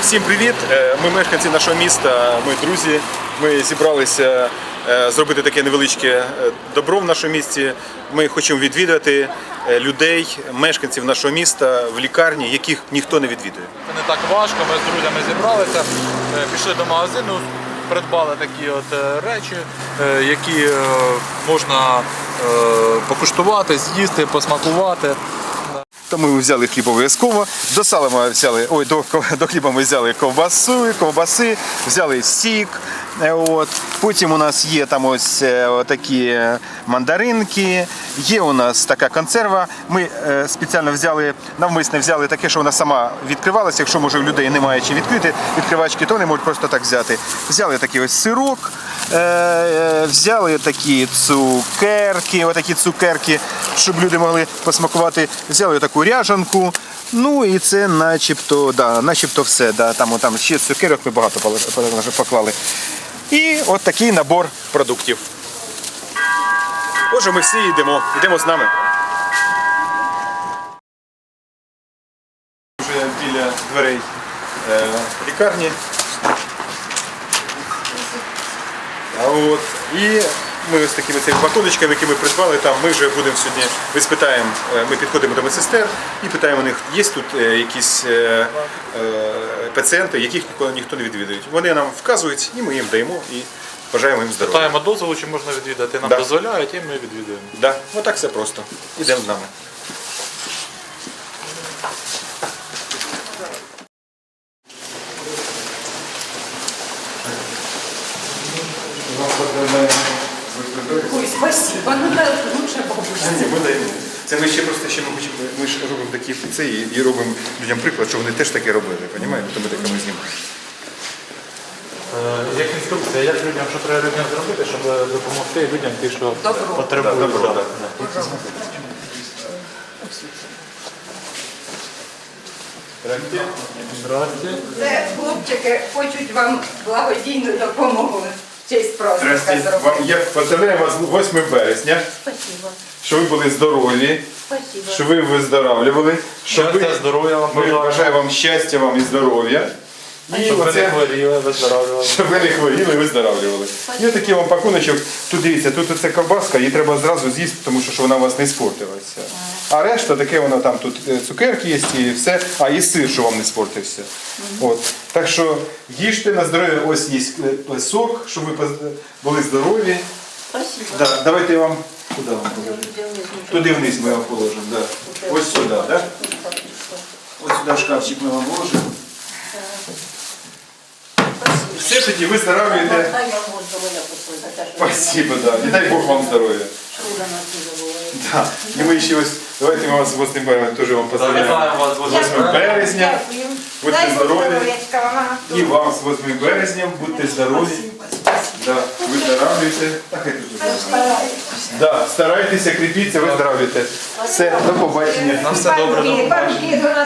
Всім привіт! Е, Ми мешканці нашого міста, ми друзі. Ми зібралися е, зробити таке невеличке е, добро в нашому місті. Ми хочемо відвідати людей, мешканців нашого міста в лікарні, яких ніхто не відвідує. Це не так важко. Ми з друзями зібралися, пішли до магазину, придбали такі от речі, які можна покуштувати, з'їсти, посмакувати. Тому ми взяли хліб обов'язково. До сала ми взяли, ой, до, до хліба ми взяли ковбасу, ковбаси, взяли сік. е, От. Потім у нас є там ось е, такі мандаринки, є у нас така консерва. Ми е, спеціально взяли, навмисно взяли таке, що вона сама відкривалася. Якщо може в людей немає чим відкрити відкривачки, то вони можуть просто так взяти. Взяли такий ось сирок, е, е, взяли такі цукерки, отакі цукерки, щоб люди могли посмакувати. Взяли таку ряжанку. Ну і це начебто, да, начебто все. Да, там, там ще цукерок ми багато поклали. І от такий набор продуктів. Отже, ми всі йдемо, йдемо з нами. Вже біля дверей е, лікарні. А от, і ми ось такими цими пакуночками, які ми придбали, там ми вже будемо сьогодні, ми спитаємо, е, ми підходимо до медсестер і питаємо у них, є тут е, якісь е, е, пацієнти, яких ніколи ніхто не відвідує. Вони нам вказують, і ми їм даємо і бажаємо їм здоров'я. Питаємо дозволу, чи можна відвідати. Нам Да. дозволяють, і ми відвідуємо. Да, отак все просто. Ідемо з нами. Спасибо, ну да, лучше бабуся. Ні, ми даємо. Це ми ще просто ще ми хочемо, ми ж робимо такі це і, і робимо людям приклад, що вони теж таке робили, розумієте? То ми таке ми знімаємо. Е, Як інструкція, як людям, що треба людям зробити, щоб допомогти людям, ті, що Добро. потребують. Да, добро, да. да. Здрасте. Це хлопчики хочуть вам благодійну допомогу в честь праздника Здрасте. Вам я поздравляю вас з 8 березня, Спасибо, що ви були здорові, спасибо. що ви виздоравлювали, що ви Щастя, здоров'я вам ми бажаю. бажаю вам щастя вам і здоров'я. І Щоб ви не оце, хворіли, виздоравлювали. щоб ви не хворіли, виздоравлювали. І отакий вам пакуночок. Тут дивіться, тут оце ковбаска, її треба зразу з'їсти, тому що вона у вас не спортилася. А решта таке воно там тут е, цукерки є і все, а і сир, що вам не спортився. От. Так що їжте на здоров'я, ось є е, сок, щоб ви поз- були здорові. Спасибо. Да, давайте я вам куди вам положимо? Туди вниз ми вам положимо. Да. Ось сюди, да? Ось сюди в шкафчик ми вам положимо. Все тоді ви здоров'яєте. Дай вам Бог здоров'я послухати, за те, що ви Спасибо, да. І дай Бог вам не забуваєте. Да. І ми ще ось, давайте ми вас з 8 березня теж вам поздравляємо. Вас, З 8 березня. Будьте здорові. вам. І вам з 8 березня. Будьте здорові. Да, виздоравлюйте. Так, хай тут уже. Да, старайтеся, кріпіться. Все, до побачення. На все добре, до побачення.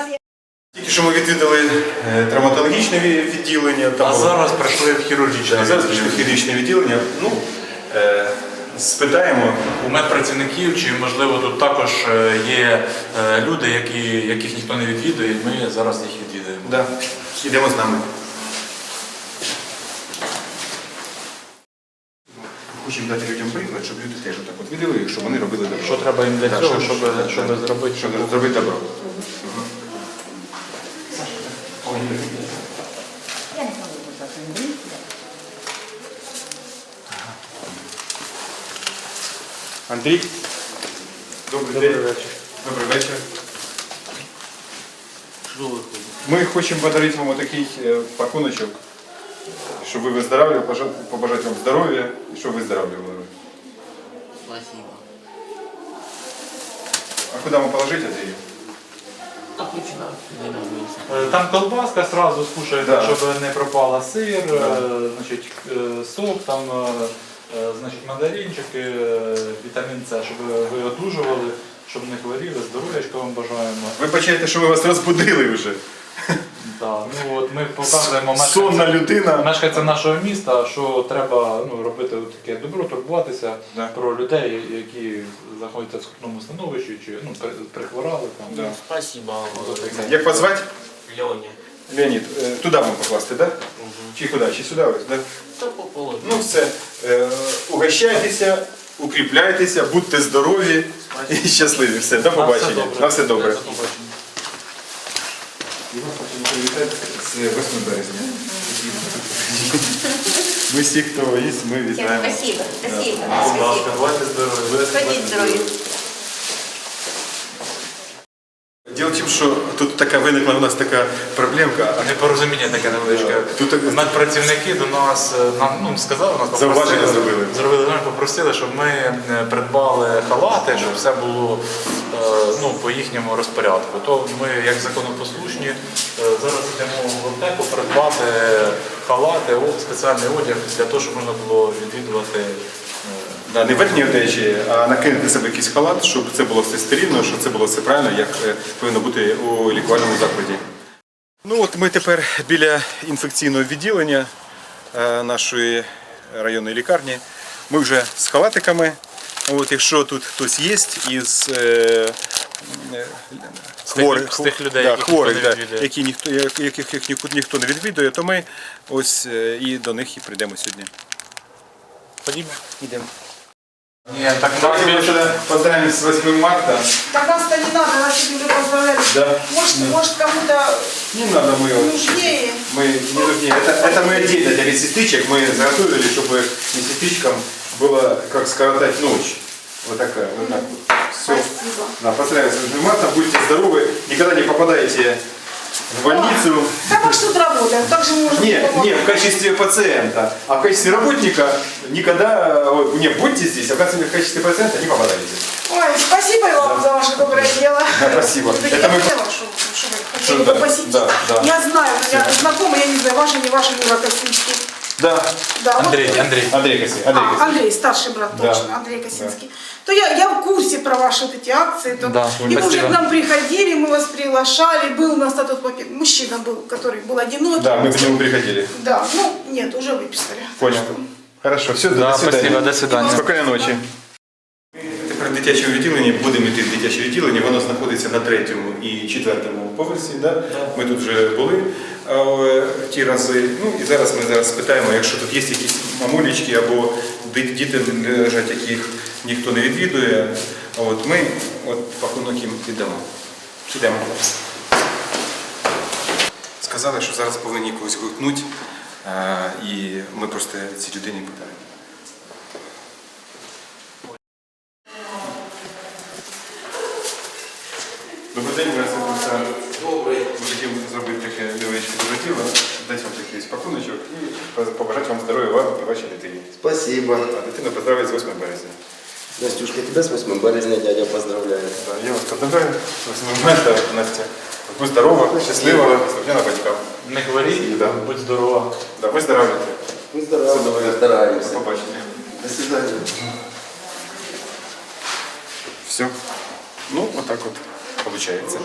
Тільки що ми відвідали е, травматологічне відділення. Там А було- зараз прийшли в хірургічне. Да, зараз прийшли в хірургічне відділення. Ну, е, спитаємо. У медпрацівників, чи можливо тут також е, є е, люди, які, яких ніхто не відвідує, ми зараз їх відвідуємо. Да. Йдемо з нами. Хочемо дати людям приклад, щоб люди теж отак от віддали, щоб вони робили добро. Що треба їм для цього, щоб- щоб, щоб да. зробити? Щоб зробити добро. Я не можу Андрій. Андрій. Добрий, Добрий день. вечір. Добрий вечір. Ми хочемо подарити вам отакий е, пакуночок, щоб ви виздоравлювали, побажати вам здоров'я і щоб ви виздоравлювали. Спасибо. А куди вам положити, Андрій? Е, Там колбаска сразу скушаєте, Да. щоб не пропала сир, е, значить, е, сок, там, е, е, значить, мандаринчики, е, вітамін С, щоб ви одужували, щоб не хворіли, здоров'ячка вам бажаємо. Ви бачите, що ми вас розбудили вже. Да, ну, от ми показуємо Сонна мешканцям, людина. мешканцям нашого міста, що треба ну, робити от таке добро, турбуватися Да. про людей, які знаходяться в скрутному становищі, чи ну, при- прихворали. Там. Да. Спасибо. Як вас звати? Льоня. Леонід, е, туди вам покласти, так? Да? Чи куди? Чи сюди ось, да? Та по полу. Ну все. Е, Угощайтеся, укріпляйтеся, будьте здорові і щасливі. Все, до побачення. На все добре. До побачення. І вас хочемо привітати з 8 березня. Ми всі, хто є, ми вітаємо. спасибо, спасибо, Будь ласка, спасибо. бувайте здорові. Ходіть здорові. Тім, що тут така виникла у нас така проблемка. Непорозуміння таке невеличке. Тут Медпрацівники до нас е, нам ну, сказали, нас Зауваження зробили. зробили ми попросили, щоб ми е, придбали халати, щоб все було е, ну, по їхньому розпорядку. То ми, як законопослушні, зараз йдемо в аптеку придбати халати, спеціальний одяг для того, щоб можна було відвідувати. Да, не верхні одежі, а накинути себе якийсь халат, щоб це було все стерильно, щоб це було все правильно, як е, повинно бути у лікувальному закладі. Ну от ми тепер біля інфекційного відділення е, нашої районної лікарні. Ми вже з халатиками. От, якщо тут хтось є із е, хворих, тих людей, да, хворих, да, які ніхто, яких, яких ніхто- не відвідує, то ми ось і до них і прийдемо сьогодні. Ходімо. Йдемо. Ні, так Поздравим с 8 марта. Так нас-то не надо, нас уже поздравляли. Да. Может, может кому-то Не надо мы его. нужнее. Мы не нужнее. Это, это мы отдельно для медсестричек. Мы заготовили, чтобы медсестричкам было как скоротать ночь. Вот такая, вот так вот. Все. Спасибо. Да, поздравляю с 8 марта. Будьте здоровы. Никогда не попадаете в больницу. Да мы что тут работаем, так же можно Не, дома. не в качестве пациента, а в качестве работника никогда, ой, не, будьте здесь, а в качестве- в качестве пациента не попадаете. Ой, спасибо вам за ваше доброе дело. Да, спасибо. Это Это мы- поняла, что, что вы хотели Что, да, посетить. да, да. Я знаю, я знакома, я не знаю, ваши, не ваши, не Рокоссинский. Да. Да, вот- Андрій, Андрій. Андрей Коси, Андрей А. Андрей, старший брат, Да. точно, Андрей Косинский То я, я в курсе про ваши вот эти акции. То, Да, и вы уже спасибо. к нам приходили, мы вас приглашали. Был у нас тут папе- мужчина был, который был одинокий. Да, мы к нему приходили. Да, ну нет, уже выписали. Понял. Хорошо, все, Да, до свидания. спасибо, до свидання. Спокійної ночі. Тепер в дитячому відділенні, будемо йти в дитяче відділення, воно знаходиться на третьому і четвертому поверсі. Да? Ми тут вже були е, ті рази. Ну і зараз ми зараз спитаємо, якщо тут є якісь мамулечки або ди- діти лежать, яких Ніхто не відвідує. От ми от пакунок їм віддамо. Підемо. Сказали, що зараз повинні когось гукнути, е, і ми просто цій людині питаємо. Добрий день, Олександровна. Добрий. Ми хотіли зробити таке невеличке додатіло, дати вам такий пакуночок і побажати вам здоров'я вам і вашій дитині. Спасибо. А дитину поздравить з 8 березня. Настюшка, тебя с 8 березня дядя поздравляет. Да, Я вас поздравляю з 8 марта, Настя. Будь здорова, щаслива, слухняна батькам. Не хворій, Да. будь здорова. Да, виздоравлюйте. Мы здоровы, стараемся. До побачення. До свидания. Все. Ну, вот так вот получается.